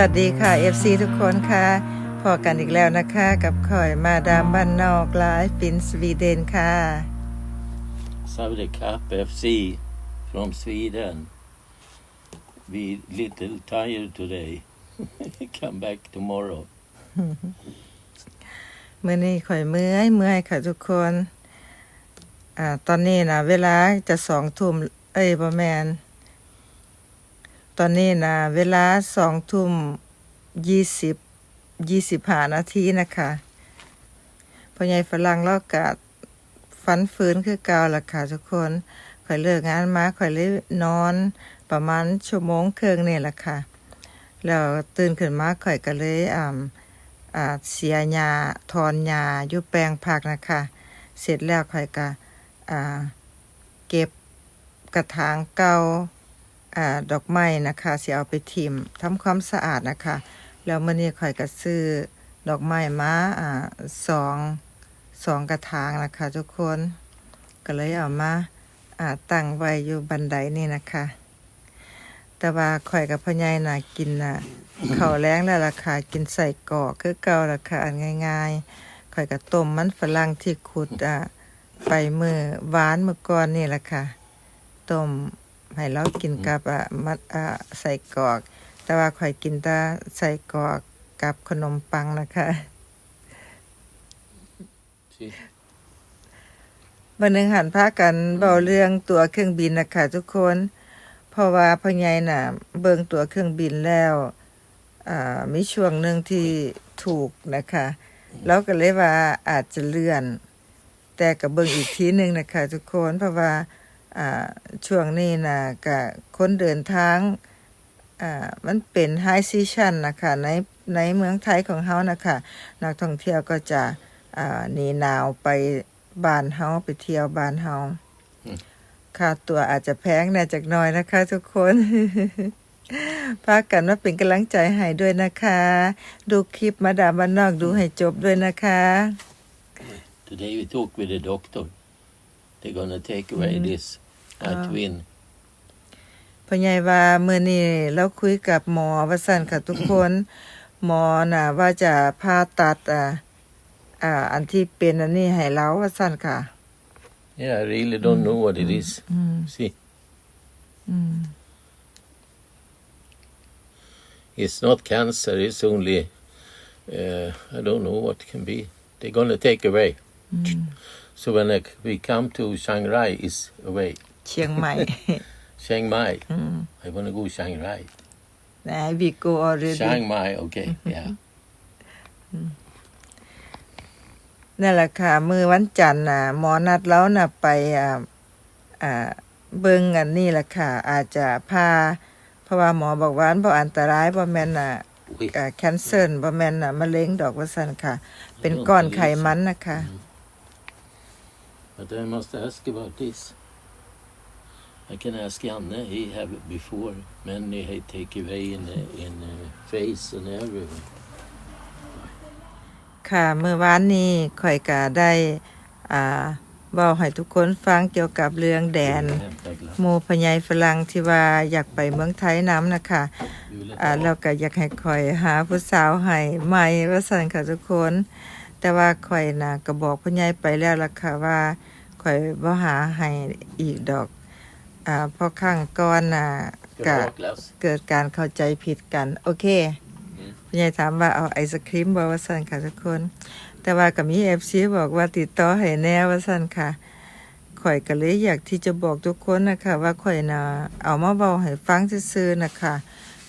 วัสดีค่ะ FC ทุกคนค่ะพอกันอีกแล้วนะคะ กับข่อยมาดามบ้านนอกไลฟ์ปินสวีเดนค่ะ Saudi Cup FC from Sweden. We little tired today. Come back tomorrow. เมื่อนี้ข่อยเมื่อยเมื่อยค่ะทุกคนอ่าตอนนี้นะเวลาจะสองทุ่มเอ้ยประแมน ตอนนี้นะเวลาสองทุ่มยี่สิบยี่สิบห้านาทีนะคะพ่อใหญ่ฝรั่งเล่ากาดฟันฟื้นคือเก่าล่ะค่ะทุกคนข่อยเลิกงานมาข่อยเลยนอนประมาณชั่วโมงครึ่งนี่แหละค่ะ แล้วตื่นขึ้นมาข่อยก็เลยอ่าอ่าเสียหญ้าถอนหญ้าอยู่แปลงผักนะคะ เสร็จแล้วค่อยก็อ่าเก็บกระถางเก่า อดอกไม้นะคะสิเอาไปทิมทำความสะอาดนะคะ แล้วมื้อนี้ค่อยก็ซื้อดอกไม้มาอ่าสองสองกระถางนะคะทุกคนก็เลยเอามาอ่าตั้งไว้อยู่บันไดนี่นะคะ แต่ว่าข่อยกับพ่อใหญ่น่ะกินน่ะข้าวแล้งแล้วล่ะค่ะกินใส่กอกคือเก่าล่ะค่ะอันง่ายๆข่อยก็ต้มมันฝรั่งที่ขุดอะไปมือหวานเมื่อก่อนนี่แหละค่ะต้ม ให้เรากินกับอะมัดอะใส่กรอก แต่ว่าข่อยกินแต่ใส่กรอกกับขนมปังนะคะ See? วันหนึ่งหันพากันเบาเรื่องตัวเครื่องบินนะคะทุกคน เพราะว่าพ่อใหญ่น่ะ เบิ่งตัวเครื่องบินแล้วอ่ามีช่วงหนึ่งที่ถูกนะคะแล้วก็เลยว่าอาจจะเลื่อน แต่กับเบิ่งอีกทีหนึ่งนะคะทุกคนเพราะว่าอ่า ช่วงนี้นะกับคนเดินทางอ่ามันเป็นไฮซีชันนะคะในในเมืองไทยของเฮานะคะนักท่องเที่ยวก็จะอ่าหนีหนาวไปบ้านเฮาไปเที่ยวบ้านเฮาอืมค่าตัวอาจจะแพงแหน่จากหน้อยนะคะทุกคนพากันว่าเป็นกำลังใจให้ด้วยนะคะ ดูคลิปมาดามบ้านนอกดูให้จบด้วยนะคะ Today we talk with the doctor. They're gonna take away this uh, twin. พ่อใหญ่ว่าเมื่อนี้เราคุยกับหมอว่าสั่นค่ะทุกคน หมอน่ะ ว่าจะผ่าตัดอ่าอ่าอันที่เป็นอันนี้ให้เราว่าสั่นค่ะ Yeah, I really don't know what it is. อืม See, อืม it's not cancer. It's only uh, I don't know what it can be. They're gonna take away. So when I, we come to Shanghai, it's away. เชียงใหม่ Chiang Mai. อืม I wanna go Shanghai. ไหนวีโกออเรดี้ Chiang Mai. Okay. Yeah. นั่นแหละค่ะ มือวันจันทร์น่ะ หมอนัดแล้วน่ะไปอ่าอ่าเบิ่งอันนี้แหละค่ะ อาจจะพา เพราะว่าหมอบอกว่าอันบ่อันตรายบ่แม่นน่ะ We, อ่าแคนเซิลบ่แม่นน่ะมะเร็งดอกว่าซั่นค่ะ เป็นก้อนไขมันนะคะ But I must ask about this. I can ask Janne. He have it before. Many he take away in the, in the face and everywhere. ค่ะเมื่อวานนี้ข่อยก็ได้อ่าเว้าให้ทุกคนฟังเกี่ยวกับเรื่องแดนหมู่พญายฝรั่งที่ว่าอยากไปเมืองไทยน้ำนะคะอ่าแล้วก็อยากให้ข่อยหาผู้สาวให้ใหม่ว่าซั่นค่ะทุกคน แต่ว่าข่อยน่ะก็บอกพ่อใหญ่ไปแล้วล่ะค่ะว่าข่อยบ่หาให้อีกดอก อ่าเพราะครั้งก่อนน่ะก็ Glass. เกิดการเข้าใจผิดกัน โอเคพ่อใหญ่ถามว่าเอาไอศครีมบ่ว่าซั่นค่ะทุกคน แต่ว่าก็มี FC บอกว่าติดต่อให้แน่ว่าซั่นค่ะข่อยก็เลยอยากที่จะบอกทุกคนนะคะว่าข่อยน่ะเอามาเว้าให้ฟังซื่อๆนะคะ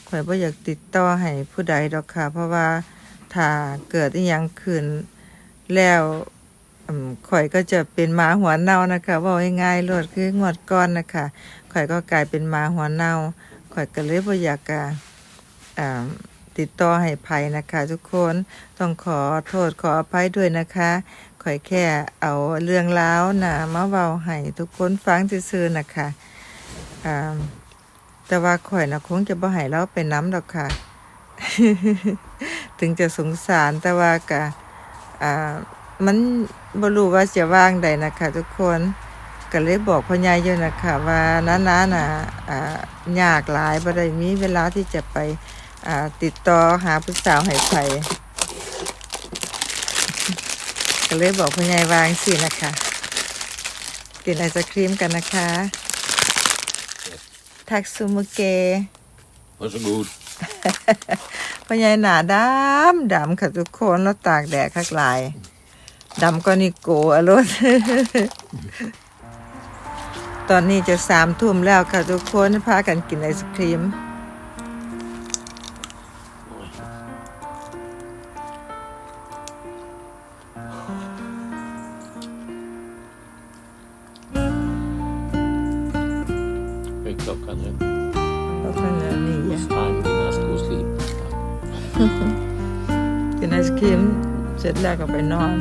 ข่อยบ่อยากติดต่อให้ผู้ใดดอกค่ะ เพราะว่าถ้าเกิดอีหยังขึ้นแล้วอืม ข่อยก็จะเป็นหมาหัวเน่านะคะเว่าง่ายๆโลดคืองวดก้อนนะคะข่อยก็กลายเป็นหมาหัวเน่าข่อยก็เลยบ่อยากอะอ่าติดต่อให้ภัยนะคะทุกคนต้องขอโทษขออภัยด้วยนะคะข่อยแค่เอาเรื่องราวนะมาเว้าให้ทุกคนฟังซื่อๆนะคะแต่ว่าข่อยนะคงจะบ่ให้เราไปน้ำดอกค่ะ ถึงจะสงสารแต่ว่าก็อ่า มันบ่รู้ว่าจะว่างใดนะคะ ทุกคนก็เลยบอกพ่อใหญ่อยู่นะคะว่าน้าๆน่ะอ่ายากหลายบ่ได้มีเวลาที่จะไปอ่าติดต่อหาผู้สาวให้ไผก็เลยบอกพ่อใหญ่วางสินะคะกินไอศครีมกันนะคะ ทักซูมุเก Varsågod. พ่อใหญ่หนาดำดำค่ะทุกคนแล้วตากแดดคักหลาย ดำก็นิโกอะรถตอนนี้จะสามทุ่มแล้วค่ะทุกคนพากันกินไอศครีม Oj. Vad är klockan nu? แล้วก็เนื้อนี่ It's time we must go sleep. กินไอศครีมเสร็จแล้วก็ไปนอน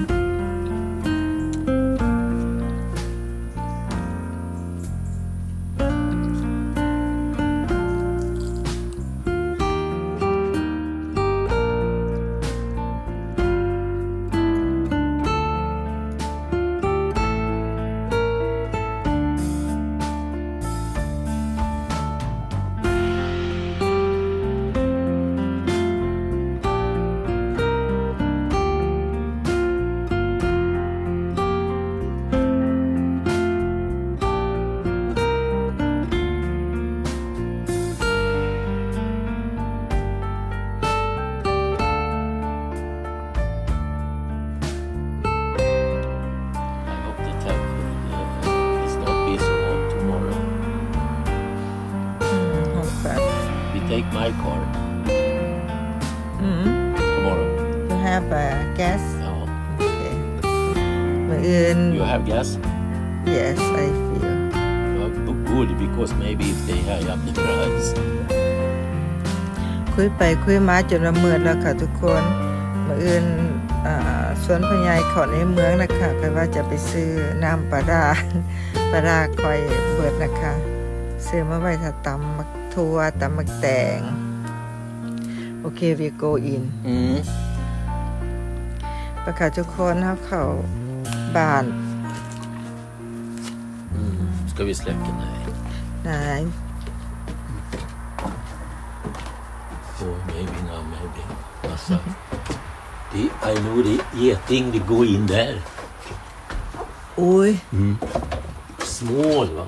น You have gas? yes I feel Uh, good because maybe if they high up the price. คุยไปคุยมาจนว่ามืดแล้วค่ะทุกคนมืออื่นอ่าสวนพญายเขาในเมืองนะคะก็ว่าจะไปซื้อน้ำปลาร้าปลาร้าคอยเบิดนะคะ ซื้อมาไว้ถ้าตำมักทัวตำมักแตงโอเค we go in Mm. ประกาศทุกคนเขาเข้าบ้าน Mm. Ska vi släcka? Nej. Nej. Oh, maybe now, maybe. Alltså, det, I know det geting, det går in där. Oj. Mm. Snål va.